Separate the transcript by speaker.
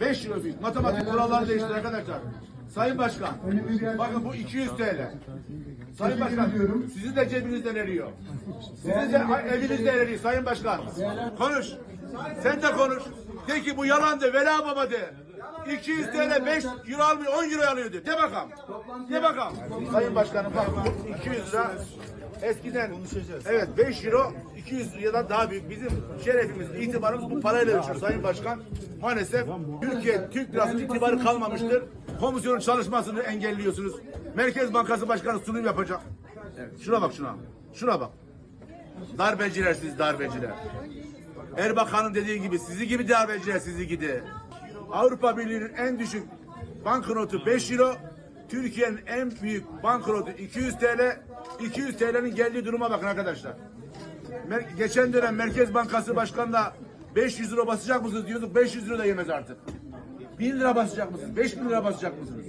Speaker 1: 5 euro fiyat. Matematik kuralları değişti arkadaşlar. Sayın Başkan, bakın bu 200 TL. Sayın Başkan, sizin de cebinizden eriyor. Sizin de evinizden eriyor Sayın Başkan. Konuş. Sen de konuş. De ki bu yalandı, vela baba de. 200 TL 5 euro almıyor, 10 euro alıyor de. De bakalım. De bakalım. Sayın Başkanım bak bu 200 lira eskiden evet 5 euro 200 liradan daha büyük. Bizim şerefimiz, itibarımız bu parayla ölçülür Sayın Başkan. Maalesef Türkiye Türk lirasının itibarı kalmamıştır. Komisyonun çalışmasını engelliyorsunuz. Merkez Bankası Başkanı sunum yapacak. Şuna bak şuna. Şuna bak. Darbeciler siz darbeciler. Erbakan'ın dediği gibi sizi gibi darbeciler sizi gidi. Avrupa Birliği'nin en düşük banknotu 5 euro. Türkiye'nin en büyük banknotu 200 TL. 200 TL'nin geldiği duruma bakın arkadaşlar. Mer- geçen dönem Merkez Bankası Başkanı'na 500 lira basacak mısınız diyorduk. 500 lira da yemez artık. 1000 lira basacak mısınız? 5000 lira basacak mısınız?